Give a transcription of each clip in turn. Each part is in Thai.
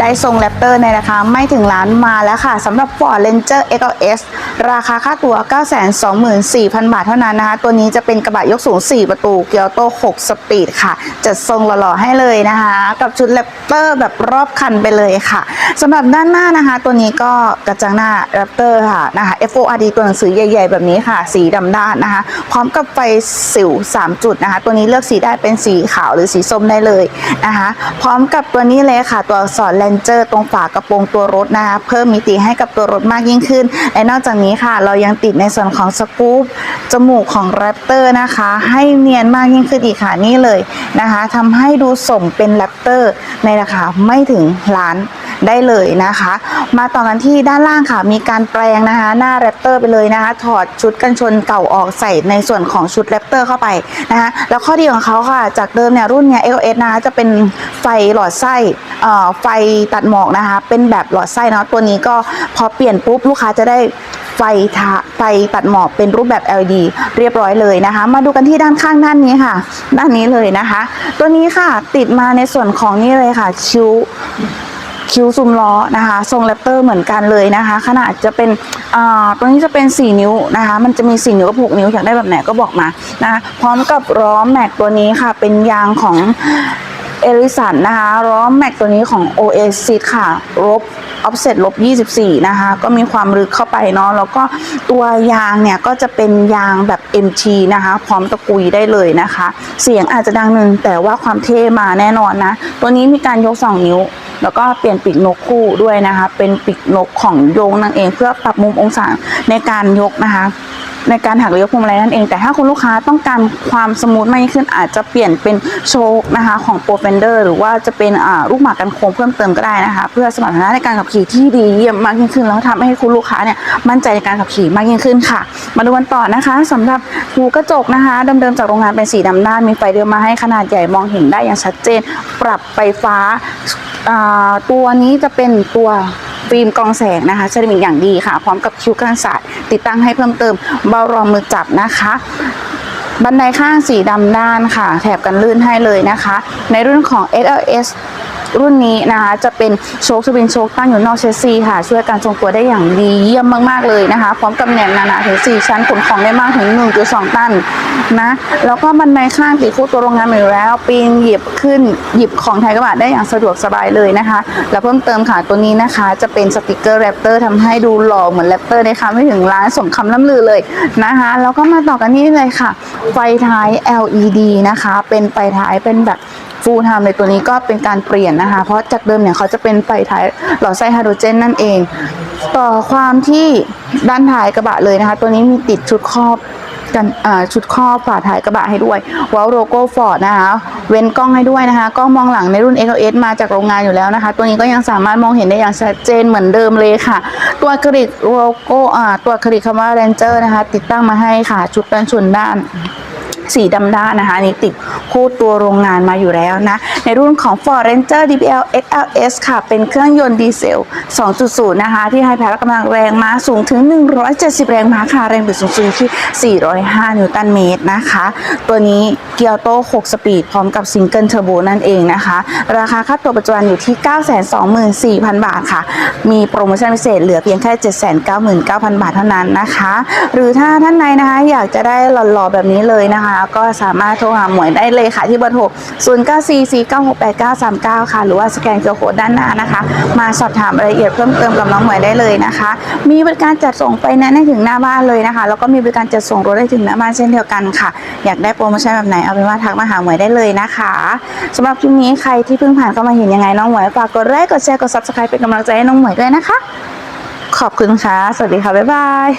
ได้ทรงแรปเตอร์ในราคาไม่ถึงล้านมาแล้วค่ะสำหรับ Ford Ranger XLS ราคาค่าตัว 924,000 บาทเท่านั้นนะคะ ตัวนี้จะเป็นกระบะยกสูง 4 ประตูเกียร์โต 6 สปีดค่ะ จัดทรงหล่อๆให้เลยนะคะ กับชุดแรปเตอร์แบบรอบคันไปเลยค่ะสำหรับด้านหน้านะคะ ตัวนี้ก็กระจังหน้าแรปเตอร์ค่ะนะคะ FORD ตัวหนังสือใหญ่ ๆ แบบนี้ค่ะ สีดำด้านนะคะ พร้อมกับไฟสิว 3 จุดนะคะ ตัวนี้เลือกสีได้เป็นสีขาวหรือสีส้มได้เลยนะคะ พร้อมกับตัวนี้เลยค่ะ ตัวอักษรแนเจอร์ตรงฝากระโปรงตัวรถนะคะเพิ่มมิติให้กับตัวรถมากยิ่งขึ้น และนอกจากนี้ค่ะ เรายังติดในส่วนของสกู๊ปจมูกของแรปเตอร์นะคะ ให้เนียนมากยิ่งขึ้นอีกค่ะนี่เลยนะคะทำให้ดูสมเป็นแรปเตอร์ในราคาไม่ถึงล้าน ได้เลยนะคะ มาต่อกันที่ด้านล่างค่ะ มีการแปลงนะคะ หน้าแรปเตอร์ไปเลยนะคะ ถอดชุดกันชนเก่าออกใส่ในส่วนของชุดแรปเตอร์เข้าไปนะคะแล้วข้อดีของเขาค่ะ จากเดิมเนี่ยรุ่นเนี่ย LS นะคะจะเป็นไฟหลอดไส้เอ่อไฟตัดหมอกนะคะ เป็นแบบหลอดไส้เนาะตัวนี้ก็พอเปลี่ยนปุ๊บลูกค้าจะได้ไฟทาไฟตัดหมอกเป็นรูปแบบ LED เรียบร้อยเลยนะคะ มาดูกันที่ด้านข้างด้านนี้ค่ะ ด้านนี้เลยนะคะ ตัวนี้ค่ะติดมาในส่วนของนี่เลยค่ะคิ้ว คิ้วซุมล้อนะคะ ทรงแรปเตอร์เหมือนกันเลยนะคะ ขนาดจะเป็นอ่าตัวนี้จะเป็น 4 นิ้วนะคะ มันจะมี 4 นิ้วกับ 6 นิ้วอยากได้แบบไหนก็บอกมานะคะพร้อมกับล้อแม็กตัวนี้ค่ะ เป็นยางของ เอริสันนะคะล้อแม็กตัวนี้ของ Oasis ค่ะลบ offset ลบ 24 นะคะ ก็มีความลึกเข้าไปเนาะแล้วก็ตัวยางเนี่ยก็จะเป็นยางแบบ MT นะคะ พร้อมตะกุยได้เลยนะคะ เสียงอาจจะดังหนึ่งแต่ว่าความเท่มาแน่นอนนะ ตัวนี้มีการยก 2 นิ้ว แล้วก็เปลี่ยนปีกนกคู่ด้วยนะคะ เป็นปีกนกของโยงนั่นเองเพื่อปรับมุมองศาในการยกนะคะ ในการหักหรือยกพวงมาลัยนั่นเอง แต่ถ้าคุณลูกค้าต้องการความสมูทมากยิ่งขึ้นอาจจะเปลี่ยนเป็นโชคนะคะของโปรเฟนเดอร์หรือว่าจะเป็นอ่าลูกหมากกันโค้งเพิ่มเติมก็ได้นะคะ เพื่อสมรรถนะในการขับขี่ที่ดีเยี่ยมมากยิ่งขึ้น แล้วทำให้คุณลูกค้าเนี่ยมั่นใจในการขับขี่มากยิ่งขึ้นค่ะ มาดูกันต่อนะคะสำหรับหูกระจกนะคะเดิมๆจากโรงงานเป็นสีดำด้านมีไฟเดียวมาให้ขนาดใหญ่มองเห็นได้อย่างชัดเจน ปรับไฟฟ้าอ่าตัวนี้จะเป็นตัว ฟิล์มกรองแสงนะคะเซรามิกอย่างดีค่ะ พร้อมกับคิ้วกันศาสตร์ติดตั้งให้เพิ่มเติมเบารองมือจับนะคะบันไดข้างสีดำด้านค่ะ แถบกันลื่นให้เลยนะคะ ในรุ่นของ SLS รุ่นนี้นะคะจะเป็นโชคสวินโชคตั้งอยู่นอกเชสซีค่ะ ช่วยการทรงตัวได้อย่างดีเยี่ยมมากๆเลยนะคะ พร้อมกับแหนบหนาถึง 4 ชั้นขนของได้มากถึง 1.2 ตันนะแล้วก็บันไดข้างติดคู่ตัวโรงงานมาอยู่แล้ว ปีนหยิบขึ้นหยิบของไทยกระบะได้อย่างสะดวกสบายเลยนะคะ แล้วเพิ่มเติมค่ะตัวนี้นะคะ จะเป็นสติกเกอร์แรปเตอร์ทำให้ดูหล่อเหมือนแรปเตอร์นะคะไม่ถึงร้านสมคำล่ำลือเลยนะคะแล้วก็มาต่อกันนี่เลยค่ะ ไฟท้าย LED นะคะ เป็นไฟท้ายเป็นแบบ ฟูลไทม์เลยตัวนี้ก็เป็นการเปลี่ยนนะคะ เพราะจากเดิมเนี่ยเขาจะเป็นไฟท้ายหลอดไส้ไฮโดรเจนนั่นเอง ต่อความที่ด้านท้ายกระบะเลยนะคะ ตัวนี้มีติดชุดครอบกันชุดครอบฝาท้ายกระบะให้ด้วยว้าวโลโก้ฟอร์ดนะคะ เว้นกล้องให้ด้วยนะคะ กล้องมองหลังในรุ่น XLS มาจากโรงงานอยู่แล้วนะคะ ตัวนี้ก็ยังสามารถมองเห็นได้อย่างชัดเจนเหมือนเดิมเลยค่ะ ตัวกริดโลโก้ตัวกริดคำว่า Ranger นะคะ ติดตั้งมาให้ค่ะ ชุดกันชนด้านสีดำด้านนะคะนนี้ติดคู่ตัวโรงงานมาอยู่แล้วนะ ในรุ่นของ Ford Ranger DPL XLS ค่ะ เป็นเครื่องยนต์ดีเซล 2.0 นะคะ ที่ให้พละกำลังแรงม้าสูงถึง 170 แรงม้าค่ะ แรงบิดสูงสุดที่ 405 นิวตันเมตรนะคะ ตัวนี้เกียร์โต้ 6 สปีด พร้อมกับซิงเกิลเทอร์โบนั่นเองนะคะ ราคาค่าตัวปัจจุบันอยู่ที่ 924,000 บาทค่ะ มีโปรโมชั่นพิเศษเหลือเพียงแค่ 799,000 บาทเท่านั้นนะคะ หรือถ้าท่านใดนะคะอยากจะได้หล่อๆแบบนี้เลยนะคะ ก็สามารถโทรหาหมวยได้เลยค่ะที่เบอร์โทร 0944968939 ค่ะ หรือว่าสแกนเคอร์โคดด้านหน้านะคะ มาสอบถามรายละเอียดเพิ่มเติมกับน้องหมวยได้เลยนะคะ มีบริการจัดส่งไปแนนซ์ให้ถึงหน้าบ้านเลยนะคะ แล้วก็มีบริการจัดส่งรถได้ถึงหน้าบ้านเช่นเดียวกันค่ะ อยากได้โปรโมชั่นแบบไหนเอาเป็นว่าทักมาหาหมวยได้เลยนะคะสำหรับคลิปนี้ใครที่เพิ่งผ่านเข้ามาเห็นยังไงน้องหมวยฝากกดไลค์กดแชร์กด subscribe เป็นกำลังใจให้น้องหมวยด้วยนะคะ ขอบคุณค่ะ สวัสดีค่ะ บ๊ายบาย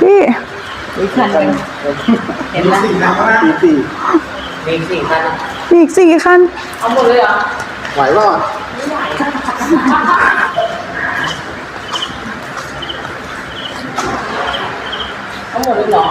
พี่ อีกคันหนึ่งเห็นไหมสี่นะสี่สี่มีสี่คันมีอีกสี่คันเอาหมดเลยเหรอไหวรอดเอาหมดเลยเหรอ